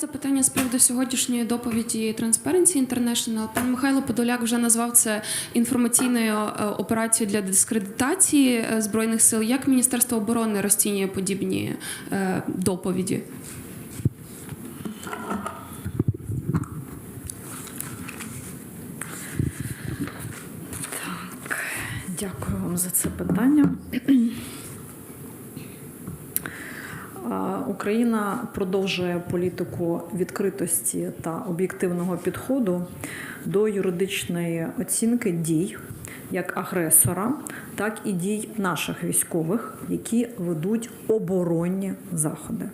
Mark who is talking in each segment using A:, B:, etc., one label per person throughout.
A: запитання з приводу сьогоднішньої доповіді Transparency International. Пан Михайло Подоляк вже назвав це інформаційною е, операцією для дискредитації е, збройних сил. Як Міністерство оборони розцінює подібні е, доповіді?
B: Дякую вам за це питання. А, Україна продовжує політику відкритості та об'єктивного підходу до юридичної оцінки дій як агресора, так і дій наших військових, які ведуть оборонні заходи.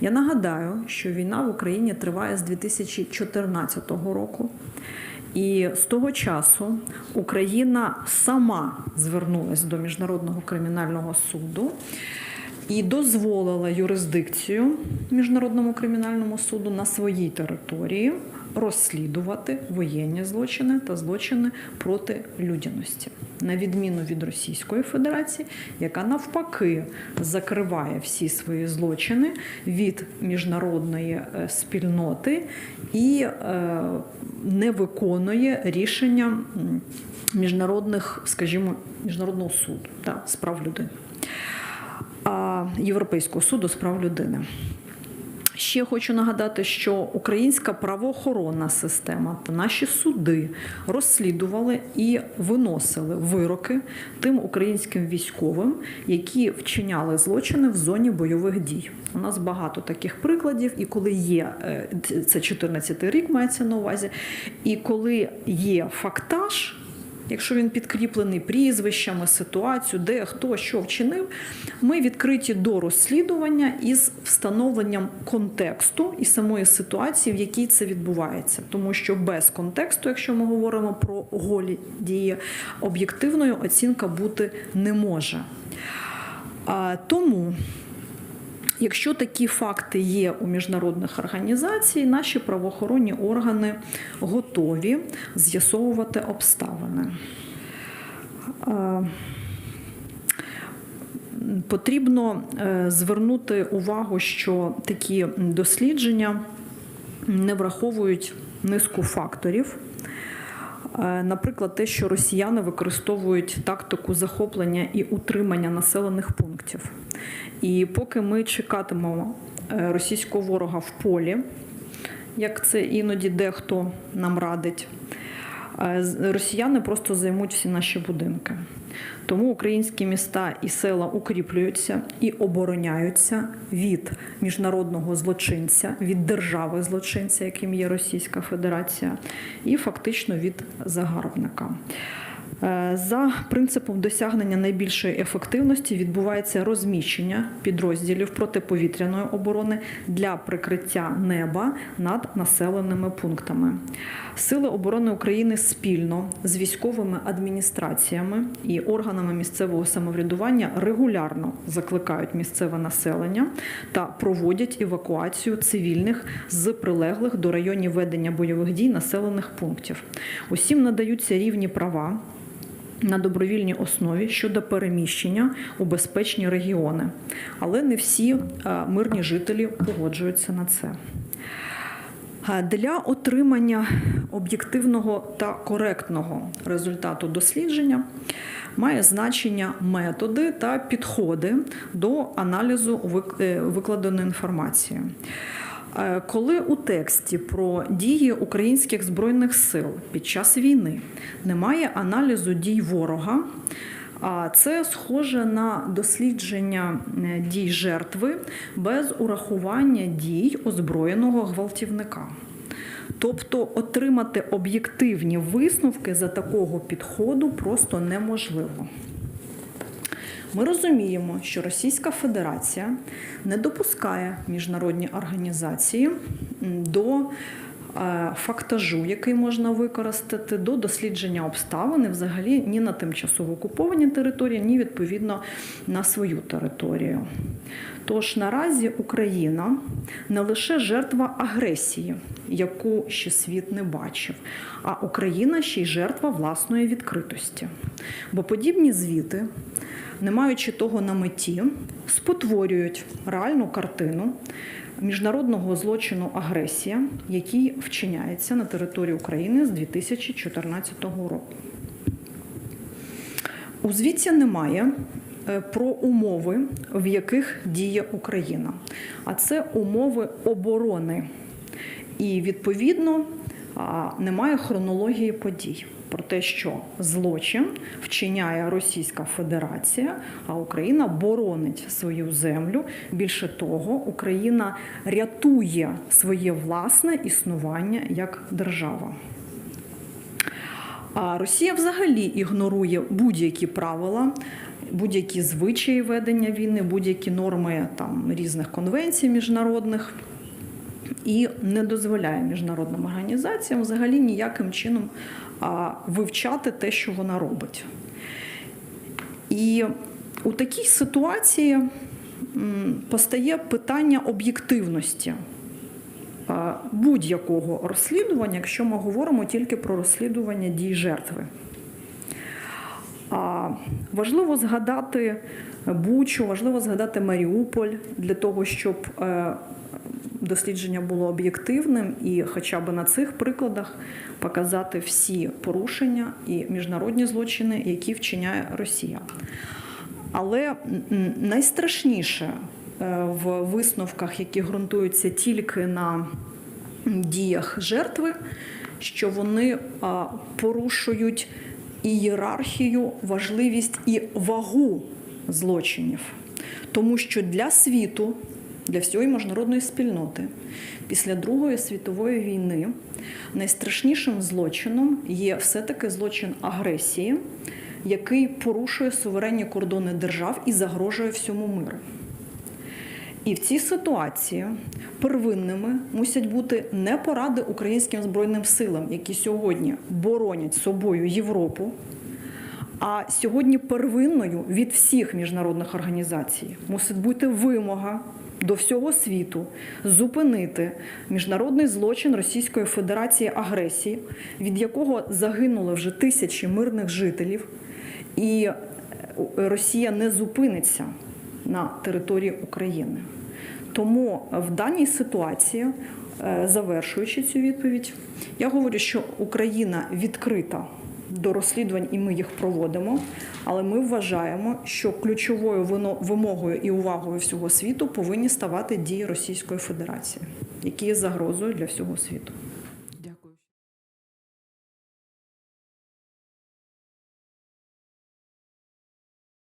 B: Я нагадаю, що війна в Україні триває з 2014 року. І з того часу Україна сама звернулася до Міжнародного кримінального суду і дозволила юрисдикцію Міжнародному кримінальному суду на своїй території розслідувати воєнні злочини та злочини проти людяності, на відміну від Російської Федерації, яка навпаки закриває всі свої злочини від міжнародної е, спільноти і е, не виконує рішення міжнародних, скажімо, міжнародного суду та, з прав людини, Європейського суду з прав людини. Ще хочу нагадати, що українська правоохоронна система та наші суди розслідували і виносили вироки тим українським військовим, які вчиняли злочини в зоні бойових дій. У нас багато таких прикладів, і коли є е, це 14-й рік, мається на увазі, і коли є фактаж. Якщо він підкріплений прізвищами, ситуацією, де хто що вчинив, ми відкриті до розслідування із встановленням контексту і самої ситуації, в якій це відбувається. Тому що без контексту, якщо ми говоримо про голі дії, об'єктивною оцінка бути не може. Тому Якщо такі факти є у міжнародних організацій, наші правоохоронні органи готові з'ясовувати обставини. Е, Потрібно е, звернути увагу, що такі дослідження не враховують низку факторів. Е, Наприклад, те, що росіяни використовують тактику захоплення і утримання населених пунктів. І поки ми чекатимемо е, російського ворога в полі, як це іноді дехто нам радить, росіяни просто займуть всі наші будинки. Тому українські міста і села укріплюються і обороняються від міжнародного злочинця, від держави злочинця, яким є Російська Федерація, і фактично від загарбника. Е, За принципом досягнення найбільшої ефективності відбувається розміщення підрозділів протиповітряної оборони для прикриття неба над населеними пунктами. Сили оборони України спільно з військовими адміністраціями і органами місцевого самоврядування регулярно закликають місцеве населення та проводять евакуацію цивільних з прилеглих до районів ведення бойових дій населених пунктів. Усім надаються рівні права на добровільній основі щодо переміщення у безпечні регіони, але не всі е, мирні жителі погоджуються на це. Е, Для отримання об'єктивного та коректного результату дослідження має значення методи та підходи до аналізу е, викладеної інформації. Е, Коли у тексті про дії українських збройних сил під час війни немає аналізу дій ворога, а це схоже на дослідження е, дій жертви без урахування дій озброєного гвалтівника. Тобто отримати об'єктивні висновки за такого підходу просто неможливо. Ми розуміємо, що Російська Федерація не допускає міжнародні організації до е, фактажу, який можна використати, до дослідження обставин і взагалі ні на тимчасово окупованій території, ні відповідно на свою територію. Тож наразі Україна не лише жертва агресії, яку ще світ не бачив, а Україна ще й жертва власної відкритості. Бо подібні звіти не маючи того на меті, спотворюють реальну картину міжнародного злочину агресія, який вчиняється на території України з 2014 року. У звіті немає е, про умови, в яких діє Україна, а це умови оборони. І відповідно немає хронології подій про те, що злочин вчиняє Російська Федерація, а Україна боронить свою землю. Більше того, Україна рятує своє власне існування як держава. А Росія взагалі ігнорує будь-які правила, будь-які звичаї ведення війни, будь-які норми там різних конвенцій міжнародних і не дозволяє міжнародним організаціям взагалі ніяким чином вивчати те, що вона робить. І у такій ситуації постає питання об'єктивності будь-якого розслідування, якщо ми говоримо тільки про розслідування дій жертви. Важливо згадати Бучу, важливо згадати Маріуполь для того, щоб е, дослідження було об'єктивним і хоча б на цих прикладах показати всі порушення і міжнародні злочини, які вчиняє Росія. Але найстрашніше е, в висновках, які ґрунтуються тільки на діях жертви, що вони порушують ієрархію, важливість і вагу злочинів. Тому що для світу, для всієї міжнародної спільноти після Другої світової війни найстрашнішим злочином є все-таки злочин агресії, який порушує суверенні кордони держав і загрожує всьому миру. І в цій ситуації первинними мусять бути не поради українським збройним силам, які сьогодні боронять собою Європу. А сьогодні первинною від всіх міжнародних організацій мусить бути вимога до всього світу зупинити міжнародний злочин Російської Федерації агресії, від якого загинули вже тисячі мирних жителів, і е, Росія не зупиниться на території України. Тому в даній ситуації, е, завершуючи цю відповідь, я говорю, що Україна відкрита до розслідувань, і ми їх проводимо. Але ми вважаємо, що ключовою вимогою і увагою всього світу повинні ставати дії Російської Федерації, які є загрозою для всього світу.